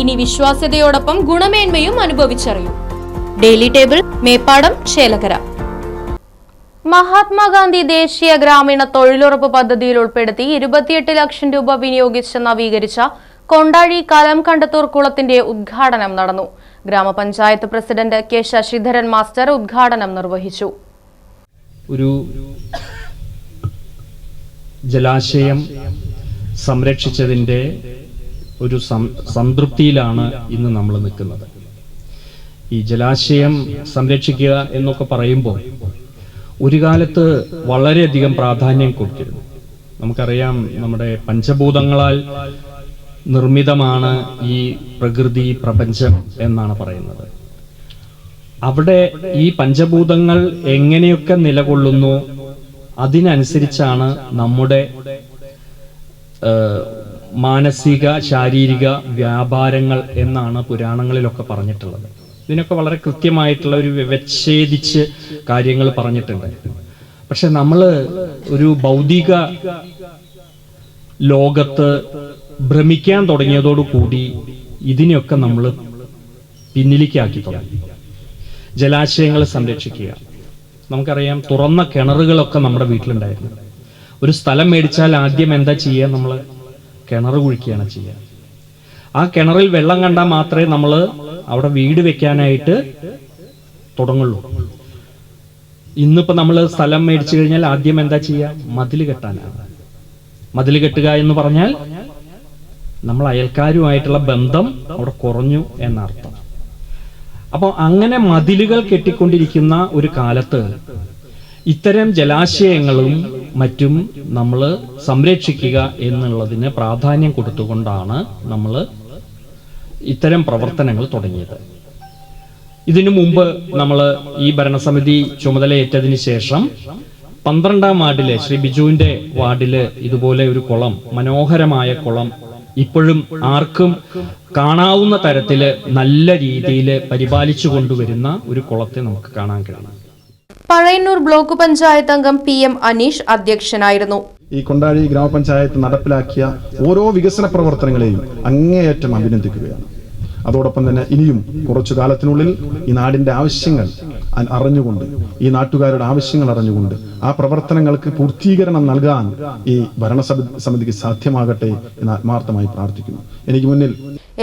ഇനി വിശ്വാസ്യതയോടൊപ്പം ഗുണമേന്മയും അനുഭവിച്ചറിയൂ. Daily table Meppadam Chelakkara Mahatma Gandhi ദേശീയ ഗ്രാമീണ തൊഴിലുറപ്പ് പദ്ധതിയിൽ ഉൾപ്പെടുത്തി ഇരുപത്തിയെട്ട് ലക്ഷം രൂപ വിനിയോഗിച്ച് നവീകരിച്ച കൊണ്ടാഴി കലം കണ്ടത്തൂർ കുളത്തിന്റെ ഉദ്ഘാടനം നടന്നു. ഗ്രാമപഞ്ചായത്ത് പ്രസിഡന്റ് കെ ശശിധരൻ മാസ്റ്റർ ഉദ്ഘാടനം നിർവഹിച്ചു. ഒരു ജലാശയം സംരക്ഷിച്ചതിന്റെ ഒരു സംതൃപ്തിയിലാണ് ഇന്ന് നമ്മൾ നിൽക്കുന്നത്. ഈ ജലാശയം സംരക്ഷിക്കുക എന്നൊക്കെ പറയുമ്പോൾ ഒരു കാലത്ത് വളരെയധികം പ്രാധാന്യം കൊടുത്തിരുന്നു. നമുക്കറിയാം നമ്മുടെ പഞ്ചഭൂതങ്ങളാൽ നിർമ്മിതമാണ് ഈ പ്രകൃതി പ്രപഞ്ചം എന്നാണ് പറയുന്നത്. അവിടെ ഈ പഞ്ചഭൂതങ്ങൾ എങ്ങനെയൊക്കെ നിലകൊള്ളുന്നു അതിനനുസരിച്ചാണ് നമ്മുടെ മാനസിക ശാരീരിക വ്യാപാരങ്ങൾ എന്നാണ് പുരാണങ്ങളിലൊക്കെ പറഞ്ഞിട്ടുള്ളത്. ഇതിനൊക്കെ വളരെ കൃത്യമായിട്ടുള്ള ഒരു വ്യവച്ഛേദിച്ച് കാര്യങ്ങൾ പറഞ്ഞിട്ടുണ്ട്. പക്ഷെ നമ്മൾ ഒരു ഭൗതിക ലോകത്ത് ഭ്രമിക്കാൻ തുടങ്ങിയതോടുകൂടി ഇതിനെയൊക്കെ നമ്മൾ പിന്നിലേക്കാക്കി തുടങ്ങി. ജലാശയങ്ങൾ സംരക്ഷിക്കുക. നമുക്കറിയാം തുറന്ന കിണറുകളൊക്കെ നമ്മുടെ വീട്ടിലുണ്ടായിരുന്നു. ഒരു സ്ഥലം മേടിച്ചാൽ ആദ്യം എന്താ ചെയ്യുക നമ്മൾ കിണർ കുഴിക്കുകയാണ് ചെയ്യുക. ആ കിണറിൽ വെള്ളം കണ്ടാൽ മാത്രമേ നമ്മൾ അവിടെ വീട് വെക്കാനായിട്ട് തുടങ്ങുള്ളൂ. ഇന്നിപ്പോൾ നമ്മൾ സ്ഥലം മേടിച്ചു കഴിഞ്ഞാൽ ആദ്യം എന്താ ചെയ്യുക? മതിൽ കെട്ടാനാണ്. മതിൽ കെട്ടുക എന്ന് പറഞ്ഞാൽ നമ്മൾ അയൽക്കാരുമായിട്ടുള്ള ബന്ധം അവിടെ കുറഞ്ഞു എന്നർത്ഥം. അപ്പോൾ അങ്ങനെ മതിലുകൾ കെട്ടിക്കൊണ്ടിരിക്കുന്ന ഒരു കാലത്ത് ഇത്തരം ജലാശയങ്ങളും മറ്റും നമ്മൾ സംരക്ഷിക്കുക എന്നുള്ളതിന് പ്രാധാന്യം കൊടുത്തുകൊണ്ടാണ് നമ്മൾ ഇത്തരം പ്രവർത്തനങ്ങൾ തുടങ്ങിയത്. ഇതിനു മുമ്പ് നമ്മൾ ഈ ഭരണസമിതി ചുമതലയേറ്റതിന് ശേഷം പന്ത്രണ്ടാം വാർഡിലെ ശ്രീ ബിജുവിന്റെ വാർഡിൽ ഇതുപോലെ ഒരു കുളം മനോഹരമായ കുളം ഇപ്പോഴും ആർക്കും കാണാവുന്ന തരത്തിൽ നല്ല രീതിയിൽ പരിപാലിച്ചു കൊണ്ടുവരുന്ന ഒരു കുളത്തെ നമുക്ക് കാണാൻ കഴിയും. പഴയന്നൂർ ബ്ലോക്ക് പഞ്ചായത്ത് അംഗം പി എം അനീഷ് അധ്യക്ഷനായിരുന്നു. ഈ കൊണ്ടാഴി ഗ്രാമപഞ്ചായത്ത് നടപ്പിലാക്കിയ ഓരോ വികസന പ്രവർത്തനങ്ങളെയും അങ്ങേയറ്റം അഭിനന്ദിക്കുകയാണ്. അതോടൊപ്പം തന്നെ ഇനിയും കുറച്ചു കാലത്തിനുള്ളിൽ ഈ നാടിന്റെ ആവശ്യങ്ങൾ അറിഞ്ഞുകൊണ്ട് ഈ നാട്ടുകാരുടെ ആവശ്യങ്ങൾ അറിഞ്ഞുകൊണ്ട് ആ പ്രവർത്തനങ്ങൾക്ക് പൂർത്തീകരണം നൽകാൻ ഈ ഭരണസഭ സമിതിക്ക് സാധ്യമാകട്ടെ എന്ന് ആത്മാർത്ഥമായി പ്രാർത്ഥിക്കുന്നു. എനിക്ക് മുന്നിൽ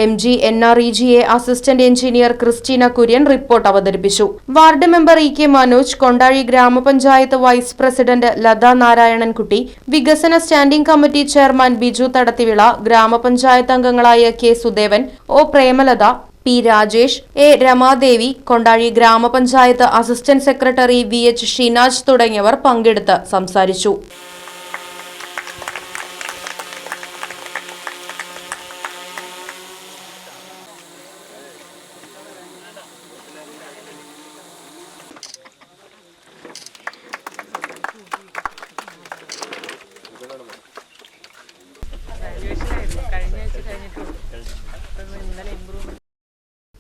M G N R E G A assistant engineer Christina Kurian report അവതരിപ്പിച്ചു. Ward member E K Manoj Kondazhi ഗ്രാമപഞ്ചായത്ത് വൈസ് പ്രസിഡന്റ് ലത നാരായണൻകുട്ടി വികസന standing committee chairman Biju Thadathivila ഗ്രാമപഞ്ചായത്ത് അംഗങ്ങളായ K Sudevan O Premalatha P Rajesh A Ramadevi Kondazhi ഗ്രാമപഞ്ചായത്ത് assistant secretary V H Shinaj തുടങ്ങിയവർ പങ്കെടുത്ത് സംസാരിച്ചു.